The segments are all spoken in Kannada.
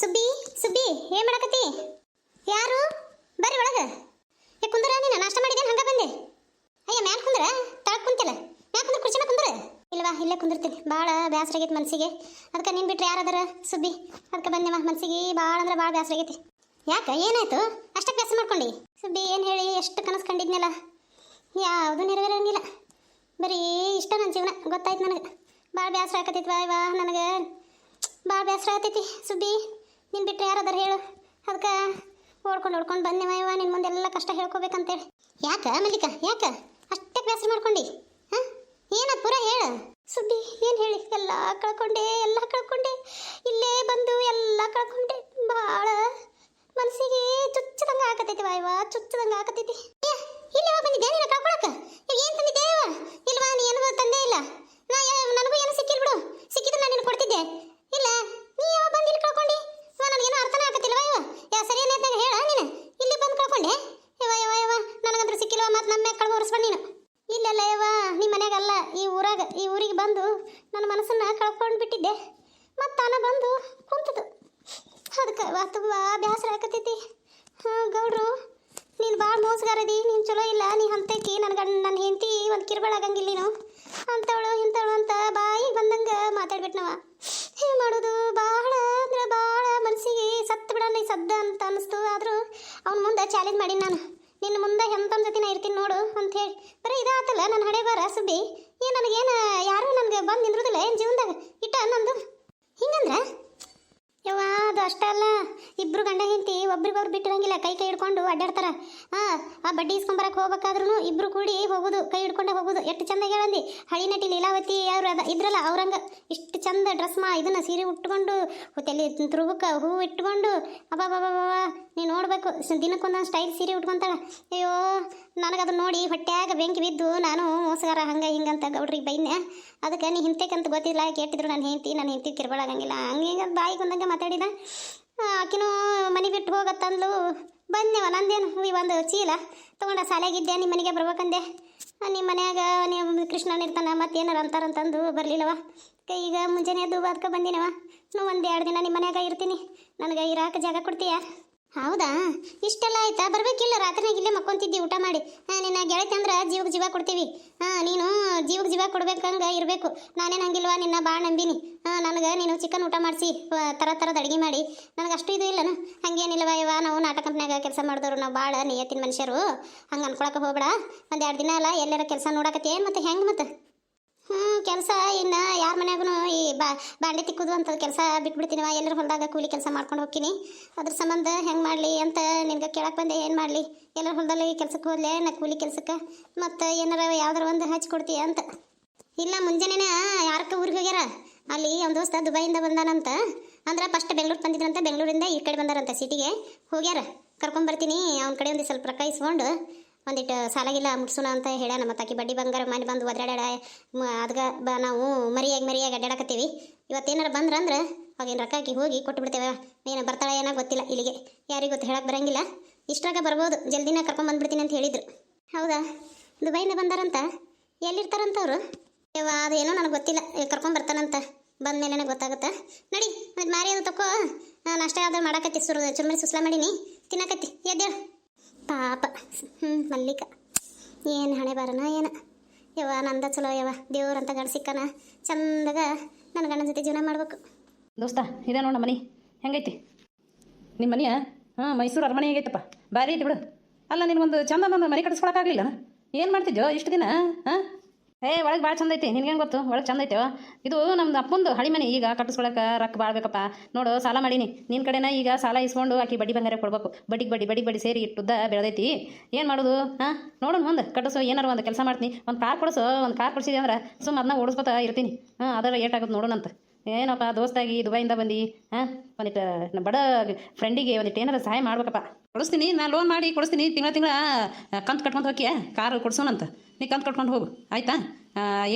ಸುಬ್ಬಿ ಸುಬ್ಬಿ, ಏನ್ ಮಾಡಕತ್ತಿ? ಯಾರು? ಬರ್ರಿ ಒಳಗ. ಏ, ಕುಂದ್ರ, ನೀನು ನಾಷ್ಟ ಮಾಡಿದೇನು ಹಂಗ ಬಂದೆ? ಅಯ್ಯ, ಮ್ಯಾಲ್ ಕುಂದ್ರ, ತಳಕ್ ಕುಂತಿಲ್ಲ. ಮ್ಯಾಲ್ ಕುಂದ್ರ ಕುರ್ಚಿನ ಕುಂದ್ರ. ಇಲ್ವಾ, ಇಲ್ಲೇ ಕುಂದಿರ್ತೀನಿ. ಭಾಳ ಬೇಸರ ಆಗೈತಿ ಮನ್ಸಿಗೆ. ಅದಕ್ಕೆ ನೀನು ಬಿಟ್ರೆ ಯಾರದಾರ? ಸುಬ್ಬಿ. ಅದಕ್ಕೆ ಬಂದೆವ ಮನ್ಸಿಗೆ ಭಾಳ ಅಂದ್ರೆ ಭಾಳ ಬೇಸರ ಆಗೈತಿ. ಯಾಕೆ, ಏನಾಯ್ತು? ಅಷ್ಟಕ್ಕೆ ಕೆಲಸ ಮಾಡ್ಕೊಂಡಿ? ಸುಬ್ಬಿ, ಏನು ಹೇಳಿ? ಎಷ್ಟು ಕನಸು ಕಂಡಿದ್ನಲ್ಲ? ಯಾವುದು ನೆರವೇರಂಗಿಲ್ಲ ಬರೀ ಇಷ್ಟ ನನ್ನ ಜೀವನ. ಗೊತ್ತಾಯ್ತು ನನಗೆ. ಭಾಳ ಬೇಸರ ಆಕತೈತಿ ಇವ ನನಗೆ? ಭಾಳ ಬೇಸರ ಆಗ್ತೈತಿ ಸುಬ್ಬಿ. ನೀನು ಬಿಟ್ಟರೆ ಯಾರದಾರ ಹೇಳು. ಅದಕ್ಕೆ ಓಡ್ಕೊಂಡು ಓಡ್ಕೊಂಡು ಬಂದೆ ಇವ ನಿನ್ನ ಮುಂದೆಲ್ಲ ಕಷ್ಟ ಹೇಳ್ಕೊಬೇಕಂತೇಳಿ. ಯಾಕ ಮಲ್ಲಿಕ ಯಾಕ? ಅಷ್ಟೇ ಬೇಸರ ಮಾಡ್ಕೊಂಡು. ಹಾಂ? ಏನ ಪೂರ ಹೇಳು. ಸುದ್ದಿ ಏನು ಹೇಳಿ? ಎಲ್ಲ ಕಳ್ಕೊಂಡೆ ಎಲ್ಲ ಕಳ್ಕೊಂಡೆ. ಇಲ್ಲೇ ಬಂದು ಎಲ್ಲ ಕಳ್ಕೊಂಡೆ. ಭಾಳ ಮನಸ್ಸಿಗೆ ಚುಚ್ಚದಂಗ ಆಕತೈತಿ ವಾಯವ ಚುಚ್ಚದಂಗ ಆಕತೈತಿ. ಏ, ಇಲ್ಲಿ ಬಂದಿದ್ದೆ ನೀನು ಕಳ್ಕೊಳಕ? ಈಗ ಏನು ತಂದಿದ್ದೇವ? ಇಲ್ವಾ ನೀ ಏನು ತಂದೇ ಇಲ್ಲ? ನಾ ನನಗೂ ಏನು ಸಿಕ್ಕಿಲ್ಲ ಬಿಡು. ಸಿಕ್ಕಿದ್ರೆ ನಾನು ನಿನಗೆ ಕೊಡ್ತಿದ್ದೆ ಇಲ್ಲ ನೀ ಯಾವ ಬಂದು ಇಲ್ಲಿ ಕಳ್ಕೊಂಡಿ ವಾ ನನಗೇನು ಅರ್ಥನೇ ಆಗತ್ತಿಲ್ವಾ ಇವ ಯಾ ಸರಿ ಏನಾಯ್ತಾಗ ಹೇಳ ನೀನು ಇಲ್ಲಿ ಬಂದು ಕಳ್ಕೊಂಡೆ ಯವ ಯವ ಯವ ನನಗಂದ್ರೆ ಸಿಕ್ಕಿಲ್ವ ಮತ್ತು ನಮ್ಮ ಮ್ಯಾಗ ಕಳ್ಕೊ ಹೊರಸ್ಬೇಡ ನೀನು ಇಲ್ಲಲ್ಲ ಯವ್ವ ನಿಮ್ಮ ಮನ್ಯಾಗಲ್ಲ ಈ ಊರಾಗ ಈ ಊರಿಗೆ ಬಂದು ನನ್ನ ಮನಸ್ಸನ್ನ ಕಳ್ಕೊಂಡು ಬಿಟ್ಟಿದ್ದೆ ಮತ್ತು ತಾನ ಬಂದು ಕುಂತದು ಅದಕ್ಕೆ ತುಂಬ ಬೇಸರ ಆಕತೈತಿ ಹಾಂ ಗೌಡ್ರು ನೀನು ಭಾಳ ಮೋಸಗಾರದಿ ನೀನು ಚಲೋ ಇಲ್ಲ ನೀ ಹಂತಕಿ ನನ್ನ ಗಂಡ ನನ್ನ ಕಿರುಬಳಾಗಂಗಿಲ್ಲ ನೀನು? ಅಂತವಳು ಇಂಥವಳು ಅಂತ ಬಾಯಿಗೆ ಬಂದಂಗ ಮಾತಾಡ್ಬಿಟ್ನವ. ಏನು ಮಾಡೋದು ಭಾಳ ಅಂದ್ರೆ ಭಾಳ ಮನಸ್ಸಿಗೆ ಸತ್ತು ಬಿಡೋಣ ಈ ಸದ್ದ ಅಂತ ಅನಿಸ್ತು ಆದರೂ ಅವ್ನ ಮುಂದೆ ಚಾಲೆಂಜ್ ಮಾಡೀನಿ ನಾನು. ನಿನ್ನ ಮುಂದೆ ಹೆಂತನ ಜೊತೆ ನಾ ಇರ್ತೀನಿ ನೋಡು ಅಂತ ಹೇಳಿ. ಬರೀ ಇದಾತಲ್ಲ ನನ್ನ ಹಡೆ ಬಾರ ಸುದ್ದಿ ಏನು ನನಗೇನು ಯಾರೂ ನನಗೆ ಬಂದು ನಿಂದ್ರದಿಲ್ಲ? ಏನು ಜೀವನದಾಗ? ಇಟ್ಟ ನಂದು? ಹಿಂಗಂದ್ರೆ? ಯವ್ವ, ಅದು ಅಷ್ಟೇ ಅಲ್ಲ ಇಬ್ರು ಗಂಡ ಹೆಂಡತಿ. ಒಬ್ರಿಗೊಬ್ರು ಬಿಟ್ಟಿರಂಗಿಲ್ಲ, ಕೈ ಕೈ ಹಿಡ್ಕೊಂಡು ಅಡ್ಡಾಡ್ತಾರ. ಆ ಆ ಬಡ್ಡಿ ಇಸ್ಕೊಂಬರಕ್ಕೆ ಹೋಗ್ಬೇಕಾದ್ರೂ ಇಬ್ರು ಕೂಡಿ ಹೋಗುದು, ಕೈ ಹಿಡ್ಕೊಂಡೆ ಹೋಗುದು. ಎಷ್ಟು ಚಂದ ಹೇಳಂದಿ? ಹಳಿ ನಟಿ ಲೀಲಾವತಿ ಅವ್ರು ಅದ ಇದ್ರಲ್ಲ ಅವ್ರಂಗ. ಇಷ್ಟು ಚಂದ ಡ್ರೆಸ್ ಮಾ, ಇದನ್ನ ಸೀರೆ ಉಟ್ಕೊಂಡು, ತಲೆ ತುರುಬಕ್ಕೆ ಹೂವು ಇಟ್ಕೊಂಡು ಅಬ್ಬಬ್ಬಬ್ಬ ನೀ ನೋಡ್ಬೇಕು. ಸ- ದಿನಕ್ಕೊಂದೊಂದು ಸ್ಟೈಲ್ ಸೀರೆ ಉಟ್ಕೊಂತಾಳ. ಅಯ್ಯೋ ನನಗೆ ಅದನ್ನ ನೋಡಿ ಹೊಟ್ಯಾಗ ಬೆಂಕಿ ಬಿದ್ದು ನಾನು ಮೋಸಗಾರ, ಹಂಗೆ ಹಿಂಗಂತ ಗೌಡ್ರಿಗೆ ಬೈನ್ಯ ಅದಕ್ಕೆ ನೀ ಹಿಂತೆಕಂತ ಗೊತ್ತಿಲ್ಲ ಕೇಟಿದ್ರು ನಾನು ಹೆಂಡ್ತಿ ನಾನು ಹೆಂಡ್ತಿ ಕಿರ್ಬಳಾಗಂಗಿಲ್ಲ ಹಂಗೆ ಹಿಂಗೆ ಬಾಯಿಗೆ ಬಂದಂಗೆ ಮಾತಾಡಿದ. ಆಕಿನೂ ಮನೆ ಬಿಟ್ಟು ಹೋಗತ್ತಂದ್ಲು. ಬಂದೆವ ನಂದೇನು ಈ ಒಂದು ಚೀಲ ತೊಗೊಂಡ ಶಾಲೆಗಿದ್ದೆ ನಿಮ್ಮ ಮನೆಗೆ ಬರ್ಬೇಕಂದೆ. ನಿಮ್ಮ ಮನ್ಯಾಗ ನೀವು ಇರ್ತಾನೆ ಮತ್ತೆ ಏನಾರು ಅಂತಾರಂತಂದು ಬರಲಿಲ್ಲವ. ಈಗ ಮುಂಜಾನೆ ಎದ್ದು ಬಾದ್ಕ ಬಂದಿನವ. ನೀವು ಒಂದು ಎರಡು ದಿನ ನಿಮ್ಮ ಮನ್ಯಾಗ ಇರ್ತೀನಿ. ನನಗೆ ಇರಾಕ ಜಾಗ ಕೊಡ್ತೀಯಾ? ಹೌದಾ? ಇಷ್ಟೆಲ್ಲ ಆಯ್ತಾ? ಬರ್ಬೇಕಿಲ್ಲ, ರಾತ್ರಿನಾಗ ಇಲ್ಲೇ ಮಕ್ಕೊಂತಿದ್ದಿ, ಊಟ ಮಾಡಿ. ನಿನ್ನ ಗೆಳತಿ ಅಂದ್ರೆ ಜೀವಕ್ಕೆ ಜೀವ ಕೊಡ್ತೀವಿ. ಹಾಂ ನೀನು ಜೀವಕ್ಕೆ ಜೀವ ಕೊಡ್ಬೇಕಂಗ ಇರಬೇಕು. ನಾನೇನು ಹಂಗಿಲ್ವಾ? ನಿನ್ನ ಭಾಳ ನಂಬಿನಿ. ಹಾಂ ನನಗೆ ನೀನು ಚಿಕನ್ ಊಟ ಮಾಡಿಸಿ ಥರ ಥರದ ಅಡುಗೆ ಮಾಡಿ. ನನಗೆ ಅಷ್ಟು ಇದು ಇಲ್ಲನ? ಹಂಗೇನಿಲ್ಲವ ಇವ ನಾವು ನಾಟಕ ಕಂಪ್ನ್ಯಾಗ ಕೆಲಸ ಮಾಡಿದವ್ರು, ನಾವು ಭಾಳ ನಿಯತ್ತಿನ ಮನುಷ್ಯರು. ಹಂಗೆ ಅನ್ಕೊಳಕ್ಕೆ ಹೋಗ್ಬೇಡ. ಒಂದು ಎರಡು ದಿನ ಅಲ್ಲ, ಎಲ್ಲರ ಕೆಲಸ ನೋಡಕತ್ತೆ ಏನು ಮತ್ತೆ ಹೆಂಗೆ ಮತ್ತೆ? ಹ್ಞೂ ಕೆಲಸ ಇನ್ನು ಯಾರ ಮನ್ಯಾಗೂ ಈ ಬಾ, ಬಾಂಡೆ ತಿಕ್ಕುದು ಅಂತ ಕೆಲಸ ಬಿಟ್ಬಿಡ್ತೀನಿವ ಎಲ್ಲರ ಹೊಲದಾಗ ಕೂಲಿ ಕೆಲಸ ಮಾಡ್ಕೊಂಡು ಹೋಗ್ತೀನಿ. ಅದ್ರ ಸಂಬಂಧ ಹೆಂಗೆ ಮಾಡಲಿ ಅಂತ ನಿನ್ಗೆ ಕೇಳಕ್ಕೆ ಬಂದೆ, ಏನು ಮಾಡಲಿ? ಎಲ್ಲರ ಹೊಲದಲ್ಲಿ ಕೆಲ್ಸಕ್ಕೆ ಹೋದ್ಲೆ ನಾ ಕೂಲಿ ಕೆಲ್ಸಕ್ಕೆ? ಮತ್ತು ಏನಾರ ಯಾವ್ದಾರ ಒಂದು ಹಚ್ಚಿ ಕೊಡ್ತೀಯ ಅಂತ? ಇಲ್ಲ ಮುಂಜಾನೆ ಯಾರಕ್ಕೆ ಊರಿಗೆ ಹೋಗ್ಯಾರ? ಅಲ್ಲಿ ಅವ್ನ ದೋಸ್ತ ದುಬೈಯಿಂದ ಬಂದಾನಂತ. ಅಂದ್ರೆ ಫಸ್ಟ್ ಬೆಂಗ್ಳೂರು ಬಂದಿದ್ರಂತ, ಬೆಂಗಳೂರಿಂದ ಈ ಕಡೆ ಬಂದಾರಂತ ಸಿಟಿಗೆ ಹೋಗ್ಯಾರ ಕರ್ಕೊಂಬರ್ತೀನಿ ಅವ್ನ ಕಡೆ ಒಂದು ಸ್ವಲ್ಪ ರೊಕ್ಕ ಒಂದಿಟ್ಟು ಸಾಲಾಗಿಲ್ಲ ಮುಟ್ಸೋಣ ಅಂತ ಹೇಳ್ಯಾನ ಮತ್ತು ಬಡ್ಡಿ ಬಂಗಾರ ಮಾಡಿ ಬಂದು ಒದ್ರಾಡ್ಯಾಡ. ಅದ್ಗ ಬ, ನಾವು ಮರಿಯಾಗಿ ಮರಿಯಾಗಿ ಅಡ್ಡಾಡಕತ್ತೀವಿ ಇವತ್ತೇನಾರ ಬಂದ್ರಂದ್ರೆ ಅವಾಗೇನು ರೊಕ್ಕ ಹಾಕಿ ಹೋಗಿ ಕೊಟ್ಟು ಬಿಡ್ತೇವೆ. ಏನು ಬರ್ತಾಳೆ ಏನೋ ಗೊತ್ತಿಲ್ಲ ಇಲ್ಲಿಗೆ. ಯಾರಿಗೂ ಗೊತ್ತು ಹೇಳಕ್ಕೆ ಬರಂಗಿಲ್ಲ. ಇಷ್ಟ್ರಾಗ ಬರ್ಬೋದು. ಜಲ್ದಿನ ಕರ್ಕೊಂಡು ಬಂದ್ಬಿಡ್ತೀನಿ ಅಂತ ಹೇಳಿದ್ರು. ಹೌದಾ? ದುಬೈಯಿಂದ ಬಂದಾರಂತ? ಎಲ್ಲಿರ್ತಾರಂತ ಅವರು? ಅಯ್ಯವಾ ಅದು ಏನೋ ನನಗೆ ಗೊತ್ತಿಲ್ಲ. ಕರ್ಕೊಂಡು ಬರ್ತಾನಂತ. ಬಂದ ಮೇಲೆ ಗೊತ್ತಾಗುತ್ತೆ. ನಡಿ, ಮತ್ತು ಮಾರಿ ಅದು ತಕೋ. ನಾನು ಅಷ್ಟೇ ಯಾವ್ದಾರು ಮಾಡಾಕತ್ತಿ. ಸುರು, ಚುರುಮರಿ ಸುಸ್ಲಾ ಮಾಡೀನಿ. ತಿನ್ನಕತ್ತಿ. ಎದ್ದೇಳು. ಪಾಪ. ಹ್ಞೂ ಮಲ್ಲಿಕ. ಏನು ಹಣೆ ಬರೋಣ ಏನು. ಯವ್ವ, ನಂದ ಚಲೋ ಯವ್ವ. ದೇವ್ರಂತ ಗಂಡ ಸಿಕ್ಕನ. ಚಂದಾಗ ನನ್ನ ಗಂಡನ ಜೊತೆ ಜೀವನ ಮಾಡ್ಬೇಕು. ದೋಸ್ತ, ಇದೆ ನೋಡ ಮನೆ ಹೆಂಗೈತಿ? ನಿಮ್ಮ ಮನೆಯ? ಹಾಂ, ಮೈಸೂರು ಅರಮನೆ ಹೇಗೈತಪ್ಪ? ಭಾರಿ ಐತಿ ಬಿಡು. ಅಲ್ಲ, ನಿನಗೊಂದು ಚಂದ ಒಂದು ಮನೆ ಕಟ್ಟಿಸ್ಕೊಳಕ್ಕಾಗಲಿಲ್ಲ ಏನು ಮಾಡ್ತಿದ್ಯೋ ಇಷ್ಟು ದಿನ? ಹಾಂ? ಏ, ಒಳಗೆ ಭಾಳ ಚಂದ ಐತಿ. ನಿನ್ಗೇನು ಗೊತ್ತು? ಒಳಗೆ ಚಂದ ಐತೆ ಇದು ನಮ್ದು ಅಪ್ಪಂದು ಹಳಿ ಮನೆ. ಈಗ ಕಟ್ಟಿಸ್ಕೊಳಕ್ಕೆ ರೊಕ್ಕ ಭಾಳ ಬೇಕಪ್ಪ. ನೋಡು, ಸಾಲ ಮಾಡೀನಿ. ನಿನ್ನ ಕಡೆನ ಈಗ ಸಾಲ ಇಸ್ಕೊಂಡು ಆಕಿ ಬಡ್ಡಿ ಬಂಗಾರ ಕೊಡ್ಬೇಕು. ಬಡ್ಡಿಗೆ ಬಡ್ಡಿ ಬಡ್ಡಿ ಬಡ್ಡಿ ಸೇರಿ ಇಟ್ಟುದ್ದ ಬೆಳೆದೈತಿ. ಏನು ಮಾಡೋದು? ಹಾಂ? ನೋಡೋಣ ಮುಂದೆ ಕಟ್ಟಿಸು. ಏನಾರು ಒಂದು ಕೆಲಸ ಮಾಡ್ತೀನಿ. ಒಂದು ಕಾರ್ ಕೊಡಿಸು. ಒಂದು ಕಾರ್ ಕೊಡಿಸಿದೆ ಅಂದ್ರೆ ಸುಮ್ಮನೆ ಅದನ್ನ ಓಡಿಸ್ಕೊತಾ ಇರ್ತೀನಿ. ಹಾಂ ಅದರ ಏಟಾಗೋದು ನೋಡೋಣಂತ. ಏನಪ್ಪ ದೋಸ್ತಾಗಿ ದುಬೈಯಿಂದ ಬಂದು? ಹಾಂ? ಒಂದಿಟ್ಟು ನಮ್ಮ ಬಡ ಫ್ರೆಂಡಿಗೆ ಒಂದಿಟ್ಟು ಏನಾರ ಸಹಾಯ ಮಾಡ್ಬೇಕಪ್ಪ. ಕೊಡಿಸ್ತೀನಿ ನಾನು ಲೋನ್ ಮಾಡಿ ಕೊಡಿಸ್ತೀನಿ, ತಿಂಗಳ ತಿಂಗಳ ಕಂತು ಕಟ್ಕೊಂಡು ಹೋಗಿ ಕಾರು ಕೊಡ್ಸೋಣಂತ. ನೀ ಕಂತು ಕಟ್ಕೊಂಡು ಹೋಗು, ಆಯಿತಾ?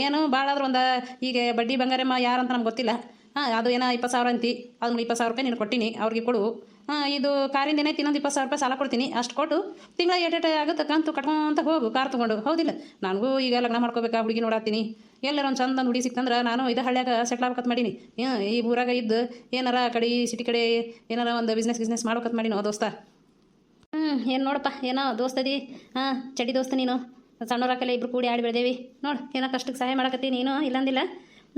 ಏನು ಭಾಳ ಆದ್ರೆ ಒಂದು, ಈಗ ಬಡ್ಡಿ ಬಂಗಾರಮ್ಮ ಅಂತ ನಮ್ಗೆ ಗೊತ್ತಿಲ್ಲ. ಹಾಂ, ಅದು ಏನೋ ಇಪ್ಪತ್ತು ಸಾವಿರ ಅಂತಿ ಅದನ್ನ ಇಪ್ಪತ್ತು ಸಾವಿರ ರೂಪಾಯಿ ನೀನು ಕೊಟ್ಟಿನಿ, ಅವ್ರಿಗೆ ಕೊಡು. ಹಾಂ, ಇದು ಕಾರಿಂದ ಏನೈತಿ ಇನ್ನೊಂದು ಇಪ್ಪತ್ತು ಸಾವಿರ ರೂಪಾಯಿ ಸಾಲ ಕೊಡ್ತೀನಿ, ಅಷ್ಟು ಕೊಟ್ಟು ತಿಂಗಳ ಏಟೇಟೆ ಆಗುತ್ತೆ ಕಂತು ಕಟ್ಕೊಂತ ಹೋಗು ಕಾರ್ ತೊಗೊಂಡು. ಹೌದಿಲ್ಲ? ನನಗೂ ಈಗ ಲಗ್ನ ಮಾಡ್ಕೋಬೇಕಾ, ಹುಡುಗಿ ನೋಡತ್ತೀನಿ. ಎಲ್ಲರ ಒಂದು ಚಂದ ಹುಡಿ ಸಿಕ್ತಂದ್ರೆ ನಾನು ಇದು ಹಳ್ಳ್ಯಾಗ ಸೆಟ್ಲ್ ಆಗ್ಬೇಕಂತ ಮಾಡೀನಿ. ಈ ಊರಾಗ ಇದ್ದು ಏನಾರ ಕಡೆ ಸಿಟಿ ಕಡೆ ಏನಾರ ಒಂದು ಬಿಸ್ನೆಸ್ ಗಿಸ್ನೆಸ್ ಮಾಡೀನಿ ಮಾಡೀನೋ ದೋಸ್ತ. ಹ್ಞೂ ಏನು ನೋಡಪ್ಪ ಏನೋ ದೋಸ್ತದಿ ಹಾಂ ಚಡಿ ದೋಸ್ತ ನೀನು. ಸಣ್ಣವ್ರಾಕಲ್ಲ ಇಬ್ರು ಕೂಡಿ ಆಡಿ ಬೆಳೆದೇವಿ. ನೋಡು ಏನೋ ಕಷ್ಟಕ್ಕೆ ಸಹಾಯ ಮಾಡಕತ್ತಿ ನೀನು ಇಲ್ಲಂದಿಲ್ಲ.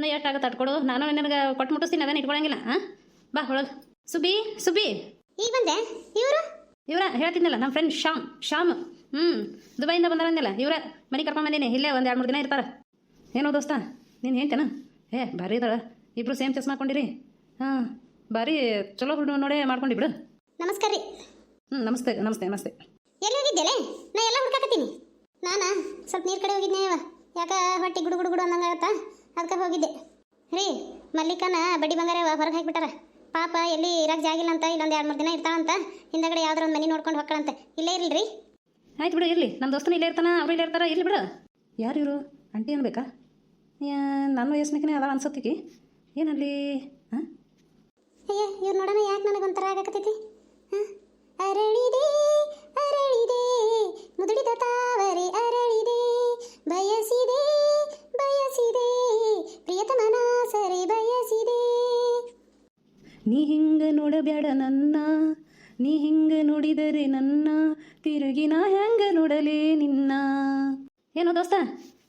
ನಾ ಎಷ್ಟಾಗತ್ತೆ ತಟ್ಕೊಡು ನಾನು ನಿನಗೆ ಕೊಟ್ಟು ಮುಟ್ಟಿಸ್ತೀನಿ ಅದನ್ನು ಇಟ್ಕೊಳಂಗಿಲ್ಲ ಹಾಂ ಬಾ ಒಳಗೆ ಸುಬಿ ಸುಬಿ. ಈಗ ಬಂದೆ. ಇವರು? ಇವರ ಹೇಳ್ತಿದ್ನಲ್ಲ ನಮ್ಮ ಫ್ರೆಂಡ್ ಶ್ಯಾಮ್ ಶ್ಯಾಮ್ ಹ್ಞೂ ದುಬೈಯಿಂದ ಬಂದಾರಂದಿಲ್ಲ ಇವರ ಮನೆ ಕರ್ಕೊಂಬಂದಿನಿ ಬಂದೀನಿ. ಇಲ್ಲೇ ಒಂದು ಎರಡು ಮೂರು ದಿನ ಇರ್ತಾರೆ. ಏನೋ ದೋಸ್ತ ನೀನು ಹೇಳ್ತೇನ ಏ ಭಾರಿ ಇದ್ದಾಳ. ಇಬ್ರು ಸೇಮ್ ಚಸ್ ಮಾಡ್ಕೊಂಡಿರಿ ಹಾಂ ಭಾರಿ ಚಲೋ ಹುಡು ನೋಡೇ ಮಾಡ್ಕೊಂಡು ಬಿಡು. ನಮಸ್ಕಾರ ರೀ. ಹ್ಞೂ ನಮಸ್ತೆ ನಮಸ್ತೆ ನಮಸ್ತೆ. ಎಲ್ಲಿ ಹೋಗಿದ್ದೆಲೆ ನಾ ಎಲ್ಲ ಹುಡ್ಕಾಕತ್ತೀನಿ. ನಾನಾ? ಸ್ವಲ್ಪ ನೀರು ಕಡೆ ಹೋಗಿದ್ದೆ ಯಾಕೆ ಹೊಟ್ಟೆ ಗುಡು ಗುಡು ಗುಡು ಅದಕ್ಕೆ ಹೋಗಿದ್ದೆ. ರೀ ಮಲ್ಲಿಕನ ಬಡ್ಡಿ ಬಂಗಾರ ಹೊರಗೆ ಹಾಕಿಬಿಟ್ಟಾರ. ಪಾಪ ಎಲ್ಲಿ ಇರಕ್ಕೆ ಜಾಗಿಲ್ಲ ಅಂತ ಇಲ್ಲೊಂದು ಎರಡು ಮೂರು ದಿನ ಇರ್ತಾಳಂತ. ಹಿಂದಗಡೆ ಯಾವ್ದಾರ ಒಂದು ಮನೆ ನೋಡ್ಕೊಂಡು ಹೊಕ್ಕಳಂತ. ಇಲ್ಲೇ ಇರಲ್ರಿ. ಆಯ್ತು ಬಿಡು ಇರಲಿ. ನಮ್ಮ ದೋಸ್ತನ ಇಲ್ಲೇ ಇರ್ತಾನ ಅವ್ರು ಇಲ್ಲೇ ಇರ್ತಾರ. ಇಲ್ಲಿ ಬಿಡು. ಯಾರು ಇವರು? ಆಂಟಿ ಅನ್ಬೇಕಾ? ಯಾ ನನ್ನ ವಯಸ್ಸಿನಕಿನೇ ಅದ ಅನ್ಸತ್ತಿಗೆ. ಏನಲ್ಲಿ? ಹಾಂ? ಅಯ್ಯ ಇವ್ರು ನೋಡೋಣ ಯಾಕೆ ನನಗೊಂಥರ ಆಗಕತ್ತೈತಿ? ಹಾಂ? ಅರಳಿದೆ ಅರಳಿದೆ ಮುದುಡಿದ ತಾವರೆ ಅರಳಿದೆ ಬಯಸಿದೆ ಬಯಸಿದೆ ಪ್ರಿಯತಮನ ಸರಿ ಬಯಸಿದೆ. ನೀ ಹಿಂಗ ನೋಡಬೇಡ ನನ್ನ ನೀ ಹಿಂಗ ನೋಡಿದರೆ ನನ್ನ ತಿರುಗಿ ನಾ ಹೆಂಗ ನೋಡಲೇ ನಿನ್ನ. ಏನೋ ದೋಸ್ತ?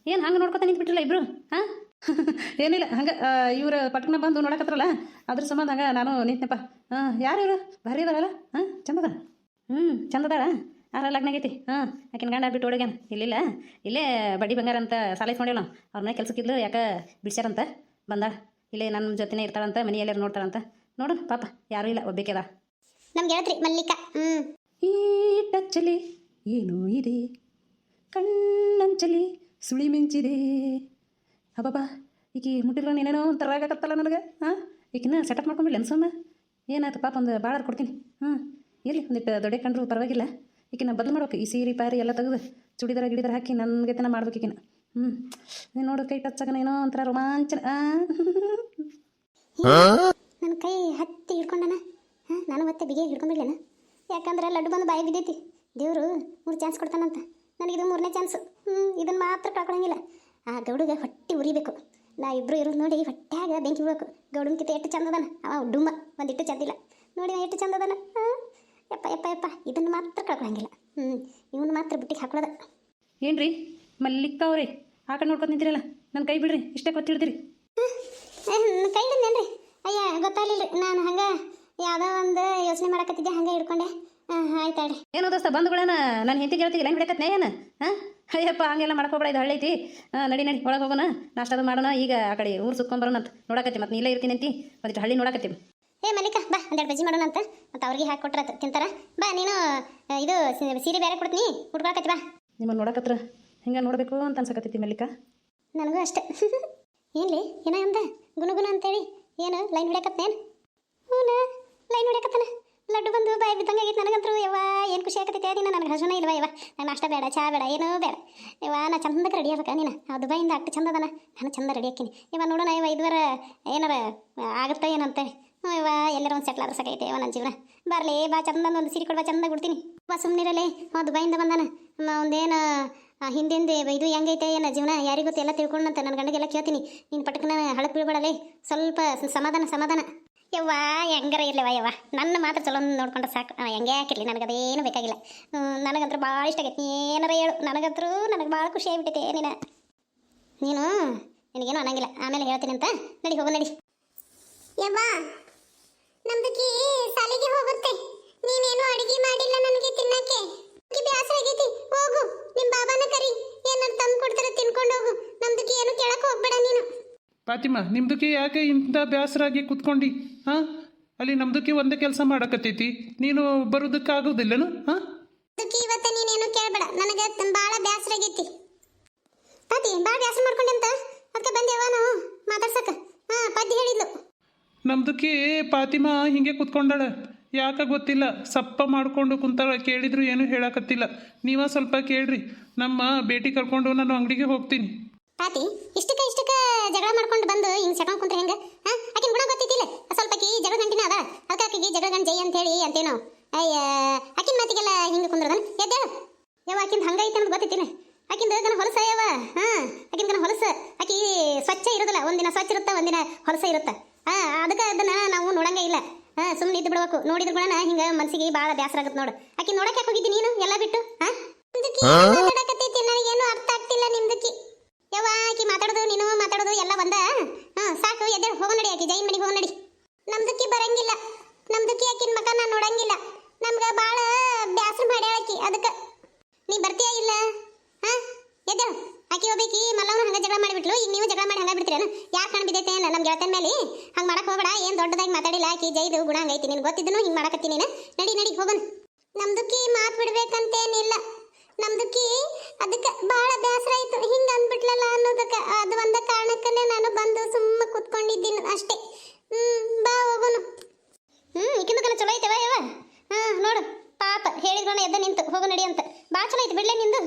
ಏನು ಹಂಗೆ ನೋಡ್ಕೊತ ನಿಂತ್ಬಿಟ್ರಲ್ಲ ಇಬ್ರು? ಹಾಂ? ಏನಿಲ್ಲ ಹಂಗೆ ಇವ್ರು ಪಟ್ಕನ ಬಂದು ನೋಡಕತ್ರಲ್ಲ ಅದ್ರ ಸಂಬಂಧ ಹಂಗೆ ನಾನು ನಿಂತನಪ್ಪ. ಹಾಂ ಯಾರು ಇವರು? ಭಾರಿ ಇದಾರಲ್ಲ ಹಾಂ ಚಂದದ? ಹ್ಞೂ ಚಂದದಾಳ? ಆರ ಲಗ್ನ ಆಗೈತಿ? ಹಾಂ ಆಕಿನ ಗಂಡ ಬಿಟ್ಟು ಹುಡುಗ್ಯಾನ ಇಲ್ಲಿಲ್ಲ ಇಲ್ಲೇ ಬಡ್ಡಿ ಬಂಗಾರ ಅಂತ ಸಾಲ ಇಸ್ಕೊಂಡಿಲ್ಲ ನಾವು ಅವ್ರನ್ನ ಕೆಲ್ಸಕ್ಕಿದ್ಲು ಯಾಕೆ ಬಿಡ್ಸ್ಯಾರಂತ? ಬಂದಾಳ. ಇಲ್ಲೇ ನನ್ನ ಜೊತೆನೇ ಇರ್ತಾಳಂತ ಮನೆಯಲ್ಲಾರು ನೋಡ್ತಾರಂತ ನೋಡು ಪಾಪ ಯಾರೂ ಇಲ್ಲ ಒಬ್ಬೇಕೆದ. ನಮ್ಗೆ ಹೇಳ್ತ್ರಿ ಮಲ್ಲಿಕ. ಹ್ಞೂ ಈ ಟಚ್ಚಲಿ ಏನೂ ಇದೆ. ಕಣ್ಣಂಚಲಿ ಸುಳಿ ಮಿಂಚಿದೆ. ಅಬ್ಬಬ್ಬಾ, ಈಕಿ ಮುಟ್ಟಿದ್ರೆ ಏನೇನೋ ಒಂಥರ ಆಗಕತ್ತಲ್ಲ ನನಗೆ? ಹಾಂ ಈಕಿನ ಸೆಟಪ್ ಮಾಡ್ಕೊಂಬಿಡ್ಲಿ ಅನ್ಸಮ್ಮ ಏನಾಯ್ತು ಪಾಪ, ಒಂದು ಭಾಳ ಕೊಡ್ತೀನಿ. ಹ್ಞೂ, ಇರಲಿ ಒಂದಿಟ್ಟು ದೊಡ್ಡ ಕಂಡ್ರು ಪರವಾಗಿಲ್ಲ. ಈಕಿನ ಬದಲು ಮಾಡ್ಬೇಕು. ಈ ಸೀರೆ, ಪಾರಿ ಎಲ್ಲ ತೆಗೆದು ಚುಡಿದಾರ, ಗಿಡಿದಾರ ಹಾಕಿ ನನಗೆ ತನ ಮಾಡ್ಬೇಕು ಈಕಿನ ಹ್ಞೂ, ನೀನು ನೋಡು, ಕೈ ಟಚ್ ಆಗನ ಏನೋ ಒಂಥರ ರೋಮಾಂಚನ. ನನ್ನ ಕೈ ಹತ್ತಿ ಹಿಡ್ಕೊಂಡನ? ಹಾಂ, ನಾನು ಮತ್ತೆ ಬಿಗಿ ಹಿಡ್ಕೊಂಬಿಡ್ಲೇನ ಯಾಕಂದ್ರೆ ಲಡ್ಡು ಬಂದು ಬಾಯಿ ಬಿದ್ದೈತಿ. ದೇವರು ಮೂರು ಚಾನ್ಸ್ ಕೊಡ್ತಾನಂತ. ನನಗಿದು ಮೂರನೇ ಚಾನ್ಸು ಹ್ಞೂ ಇದನ್ನು ಮಾತ್ರ ಕಳ್ಕೊಳಂಗಿಲ್ಲ. ಆ ಗೌಡಗ ಹೊಟ್ಟೆ ಉರಿಬೇಕು. ನಾ ಇಬ್ಬರು ಇರೋದು ನೋಡಿ ಹೊಟ್ಟೆಯಾಗ ಬೆಂಕಿ ಬಿಡ್ಬೇಕು ಗೌಡನ ಕಿತ್ತ ಎಷ್ಟು ಚಂದದನ ಅವ ಡುಮ್ಮ ಒಂದಿಟ್ಟು ಚಂದಿಲ್ಲ ನೋಡಿ ಎಷ್ಟು ಚಂದದನ ಹಾಂ? ಯಪ್ಪ ಯಪ್ಪ ಯಪ್ಪ ಇದನ್ನು ಮಾತ್ರ ಕಳ್ಕೊಳಂಗಿಲ್ಲ. ಹ್ಞೂ ಇವನು ಮಾತ್ರ ಬಿಟ್ಟಿಗೆ ಹಾಕೊಳ್ಳೋದ ಏನ್ರಿ? ಮಲ್ಲಿಕ ಅವ್ರಿ ಆ ಕಡೆ ನೋಡ್ಕೊಂಡು ನಿಂತಿರಲ್ಲ? ನನ್ನ ಕೈ ಬಿಡ್ರಿ ಇಷ್ಟೇ ಗೊತ್ತಿಡ್ತೀರಿ ಕೈ ಹಿಡಿದೇನ್ರಿ ಅಯ್ಯ ಗೊತ್ತಾಗಲಿಲ್ಲ ನಾನು ಹಂಗೆ ಯಾವುದೋ ಒಂದು ಯೋಚನೆ ಮಾಡಕತ್ತಿದ್ದೆ ಹಂಗೆ ಹಿಡ್ಕೊಂಡೆ. ಹಾಂ ದೋಸ್ತ ಏನೋ ದೋಸ್ತ ನನ್ನ ಹೆಂಡತಿ ಗೆಳತಿಗೆ ಲೈನ್ ಬಿಡಕತ್ನೇ ಏನು ಹಾಂ? ಅಯ್ಯಪ್ಪ ಹಂಗೆಲ್ಲ ಮಾಡ್ಕೋಬೇಡ ಇದು ಹಳ್ಳೈತಿ. ನಡಿ ನಡಿ ಒಳಗೆ ಹೋಗೋಣ. ನಾಷ್ಟ ಅದು ಮಾಡೋಣ ಈಗ ಆ ಕಡೆ ಊರು ಸುತ್ಕೊಂಡ್ಬರೋಣ ಅಂತ. ನೋಡಕತ್ತಿ ಮತ್ತೆ ಇಲ್ಲೇ ಇರ್ತೀನಿ ಅಂತಿ. ಒಂದಿಟ್ಟು ಹಳ್ಳಿ ನೋಡಕತ್ತೀವಿ ಏ ಮಲ್ಲಿಕ ಬಾ ಒಂದೆರಡು ಬಜ್ಜಿ ಮಾಡೋಣ ಅಂತ. ಮತ್ತೆ ಅವ್ರಿಗೆ ಹಾಕಿ ಕೊಟ್ರ ತಿಂತಾರ. ಬಾ ನೀನು ಇದು ಸೀರೆ ಬೇರೆ ಕೊಡ್ತೀನಿ ಉಟ್ಕೊಳಕತ್ತಿ ಬಾ. ನಿಮ್ಮನ್ನು ನೋಡಕತ್ರ. ಹಿಂಗೆ ನೋಡಬೇಕು ಅಂತ ಅನ್ಸಕತ್ತೈತಿ ಮಲ್ಲಿಕ. ನನಗೂ ಅಷ್ಟೇ. ಏನ್ಲಿ ಏನ ಅಂದ? ಗುಣಗುಣ ಅಂತೇಳಿ. ಏನು ಲೈನ್ ಹೊಡ್ಯಾಕತ್ತೇನು? ಹ್ಞೂ ಲೈನ್ ಹೊಡ್ಯಾಕತ್ತಾನ? ಲಡ್ಡು ಬಂದು ಬಾಯಿ ಬಿದ್ದಂಗೆ ಆಗೈತೆ ನನಗಂತೂ ಯವ್ವ, ಏನು ಖುಷಿ ಆಗತ್ತೈತೆ ನೀನು ನನಗೆ ಹಸುನ ಇಲ್ವ ಯವ್ವ? ನಾನು ನಾಷ್ಟ ಬೇಡ, ಚಾ ಬೇಡ, ಏನೂ ಬೇಡ. ಯವ್ವ, ನಾ ಚಂದಕ್ಕೆ ರೆಡಿ ಆಗ್ಬೇಕ ನೀನು? ಆ ದುಬಾಯಿಂದ ಅಷ್ಟು ಚಂದ ಅದನ ನಾನು ಚಂದ ರೆಡಿ ಹಾಕಿನಿ ಇವ ನೋಡೋಣ ಇವ ಇದುವರ ಏನಾರ ಆಗುತ್ತೆ ಏನಂತೆ ಹ್ಞೂ ಇವ ಎಲ್ಲರ ಒಂದು ಸೆಟ್ಲ್ ಆದ್ರೆ ಸಾಕೈತೆ ಇವ ನನ್ನ ಜೀವನ. ಬರಲಿ, ಬಾ ಚಂದ ಒಂದು ಸೀರೆ ಕೊಡ್ಬಾ ಚಂದ ಕೊಡ್ತೀನಿ ಬಾ ಸುಮ್ಮನಿರಲಿ ಅವ ದುಬೈಯಿಂದ ಬಂದಾನ. ಒಂದೇನು ಹಿಂದಿಂದ ಇದು ಹೆಂಗೈತೆ, ಏನ ಜೀವನ? ಯಾರಿಗೂ ಎಲ್ಲ ತಿಳ್ಕೊಂಡಂತ ನನ್ನ ಗಂಡಗೆಲ್ಲ ಕೇಳ್ತೀನಿ. ನೀನು ಪಟಕನ ಹಳಕ್ ಬೀಳ್ಬೇಡಲೇ. ಸ್ವಲ್ಪ ಸಮಾಧಾನ ಸಮಾಧಾನ. ಯವ್ವ, ಹೆಂಗಾರ ಇರಲಿ ಯವ್ವ ನನ್ನ ಮಾತ್ರ ಚಲೋ ನೋಡ್ಕೊಂಡ್ರೆ ಸಾಕು. ಹೆಂಗೆ ಹಾಕಿರ್ಲಿ? ನನಗೆ ಅದೇನು ಬೇಕಾಗಿಲ್ಲ ನನಗಂತ್ರ ನನಗಂತೂ ಭಾಳ ಇಷ್ಟ ಆಗೈತಿ. ಏನಾರ ಹೇಳು. ನನಗಂತೂ ನನಗೆ ಭಾಳ ಖುಷಿ ಆಗಿಬಿಟ್ಟೈತೆ ನೀನು. ನೀನು? ನಿನಗೇನು ಅನ್ನಂಗಿಲ್ಲ. ಆಮೇಲೆ ಹೇಳ್ತೀನಿ ಅಂತ. ನಡಿ, ಹೋಗು, ನಡಿ. ಯವ್ವ ನಮ್ದಕ್ಕೆ ಸಾಲಿಗೆ ಹೋಗುತ್ತೆ. ನೀನೇನು ಅಡಿಗೆ ಮಾಡಿಲ್ಲ ನನಗೆ ತಿನ್ನಕ್ಕೆ? ಬ್ಯಾಸರ ಆಗೈತಿ. ಹೋಗು ನಿಮ್ಮ ಬಾಬಾನ ಕರಿ. ಏನಾರು ತಂದು ಕೊಡ್ತಾರೆ ತಿನ್ಕೊಂಡು ಹೋಗು. ನಮ್ದಕ್ಕೆ ಏನು ಕೇಳಕ್ ಹೋಗ್ಬೇಡ ನೀನು. ಫಾತಿಮಾ ನಿಮ್ದಕ್ಕೆ ಯಾಕೆ ಇಂಥ ಬ್ಯಾಸರಾಗಿ ಕುತ್ಕೊಂಡು? ಹಾಂ? ಅಲ್ಲಿ ನಮ್ದಕ್ಕೆ ಒಂದೇ ಕೆಲಸ ಮಾಡಕತ್ತೈತಿ. ನೀನು ಬರೋದಕ್ಕಾಗೋದಿಲ್ಲನು? ಹಾಂ? ಅದಕ್ಕೆ ಇವತ್ತ ನೀನೇನು ಕೇಳಬೇಡ. ನನಗೆ ಭಾಳ ಬ್ಯಾಸರ ಆಗೈತಿ ಪತಿ ಭಾಳ ಬ್ಯಾಸರ ಮಾಡ್ಕೊಂಡೆ ಅಂತ. ಅದಕ್ಕೆ ಬಂದೇವ ನಾವು ಮಾತಾಡ್ಸಕ ಹಾ ಹೇಳಿದ್ಲು. ನಮ್ದಕ್ಕೆ ಫಾತಿಮಾ ಹಿಂಗೆ ಕುತ್ಕೊಂಡಾಳ. ಯಾಕ ಗೊತ್ತಿಲ್ಲ. ಸಪ್ಪ ಮಾಡ್ಕೊಂಡು ಕುಂತಾಳ. ಕೇಳಿದ್ರು ಏನು ಹೇಳಕತ್ತಿಲ್ಲ. ನೀವ ಸ್ವಲ್ಪ ಕೇಳ್ರಿ. ನಮ್ಮ ಭೇಟಿ ಕರ್ಕೊಂಡು ನಾನು ಅಂಗಡಿಗೆ ಹೋಗ್ತೀನಿ. ಪಾತಿ ಇಷ್ಟಕ್ಕೆ ಇಷ್ಟಕ್ಕ ಜಗಳ ಮಾಡ್ಕೊಂಡು ಬಂದು ಹಿಂಗ್ ಸೆಟ್ಕೊಂಡ್ ಕುಂತ್ರೆ ಹೆಂಗ? ಆಕಿನ ಗುಣ ಗೊತ್ತಿತ್ತಿಲ್ಲ ಸ್ವಲ್ಪ ಆಕಿ ಜಗಳ ಗಂಟಿನ ಅದ ಅದಕ್ಕೆ ಆಕಿಗೆ ಜಗಳ ಗಂಟ ಜೈ ಅಂತ ಹೇಳಿ ಅಂತೇನೋ. ಅಯ್ಯ, ಆಕಿನ ಮಾತಿಗೆಲ್ಲ ಹಿಂಗ ಕುಂದ್ರದನ? ಎದ್ದೇಳು ಯಾವ ಆಕಿನ ಹಂಗೈತೆ ಅಂತ ಗೊತ್ತಿತ್ತಿಲ್ಲ ಆಕಿಂದ ಗನ ಹೊಲಸ ಯಾವ ಹಾ? ಆಕಿಂದ ಗನ ಹೊಲಸ. ಆಕಿ ಸ್ವಚ್ಛ ಇರೋದಿಲ್ಲ. ಒಂದಿನ ಸ್ವಚ್ಛ ಇರುತ್ತ, ಒಂದಿನ ಹೊಲಸ ಇರುತ್ತ? ಹಾ, ಅದಕ್ಕೆ ಅದನ್ನ ನಾವು ನೋಡಂಗ ಇಲ್ಲ. ಹಾ ಸುಮ್ಮನೆ ಇದ್ದು ಬಿಡಬೇಕು. ನೋಡಿದ್ರ ಕೂಡ ಹಿಂಗ ಮನಸ್ಸಿಗೆ ಭಾಳ ಬೇಸರ ಆಗುತ್ತೆ ನೋಡು. ಆಕಿ ನೋಡಕ್ ಯಾಕೆ ಹೋಗಿದ್ದಿ ನೀನು? ಎಲ್ಲ ಬಿಟ್ಟು? ಹಾ ಮಾತಾಡಕತ್ತೈತಿ ನನಗೇನು ಅರ್ಥ ಆಗ್ತಿಲ್ಲ ನಿಮ್ದಕ್ಕಿ ಯವ್ವ ಆಕಿ ಮಾತಾಡೋದು ನೀನು ಮಾತಾಡೋದು ಎಲ್ಲ ಒಂದ ಹಾ ಸಾಕು ಎದ್ದೇಳು ಹೋಗೋ ನಡಿ ಆಕಿ, ಜೈನ್ ಮನೆಗೆ ಹೋಗೋ ನಡಿ. ನಮ್ದಕ್ಕಿ ಬರಂಗಿಲ್ಲ. ನಮ್ದಕ್ಕಿ ಆಕಿನ ಮಕ ನಾನು ನೋಡಂಗಿಲ್ಲ. ನಮ್ಗ ಭಾಳ ಬ್ಯಾಸರ ಮಾಡ್ಯಾಳ ಆಕಿ, ಅದಕ್ಕೆ. ನೀ ಬರ್ತೀಯ ಇಲ್ಲ? ಹಾ? ಎದ್ದೇಳು. ಆಕಿ ಹೋಗ್ಬೇಕಿ ಮಲ್ಲವನು ಹಂಗ ಜಗಳ ಮಾಡಿಬಿಟ್ಲು, ಈಗ ನೀವು ಜಗಳ ಮಾಡಿ ಹಂಗ ಬಿಡ್ತೀರೇನು? ಯಾರು ಕಣ್ ಬಿದ್ದೈತೆ ನಮ್ಮ ಗೆಳತನ ಮೇಲೆ ಹಂಗ ಮಾಡಕ್ ಹೋಗಬೇಡ, ಏನು ದೊಡ್ಡದಾಗಿ ಮಾತಾಡಿಲ್ಲ ಆಕಿ, ಜೈದು ಗುಣ ಹಂಗೈತಿ ನಿನ್ ಗೊತ್ತಿದ್ದನು ಹಿಂಗೆ ಮಾಡಕತ್ತಿ ನೀನು ನಡಿ ನಡಿ ಹೋಗೋಣ ನಮ್ದಕ್ಕಿ ಮಾತ್ ಬಿಡ್ಬೇಕಂತೇನಿಲ್ಲ. ನಮ್ದಕ್ಕೆ ಅದಕ್ಕೆ ಬಹಳ ಬೇಸರ ಆಯ್ತು. ಹಿಂಗ ಅಂದ್ಬಿಟ್ಲಲ್ಲ ಅನ್ನೋದಕ್ಕೆ ಅದು ಒಂದು ಕಾರಣಕ್ಕನೇ ನಾನು ಬಂದು ಸುಮ್ಮನೆ ಕುತ್ಕೊಂಡಿದ್ದೀನಿ ಅಷ್ಟೇ. ಹ್ಮ್, ಬಾ ಹೋಗೋನು. ಹ್ಮ್ ಇಕ್ಕಿಂದಕ್ಕೆಲ್ಲ ಚಲೋ ಐತವ ಯಾವ ಹಾ ನೋಡು, ಪಾಪ ಹೇಳಿದ್ರೋಣ ಎದ್ದ ನಿಂತು, ಹೋಗು ನಡಿ ಅಂತ. ಬಾ ಚಲೋ ಐತೆ, ಬಿಡ್ಲೆ ನಿಂದು.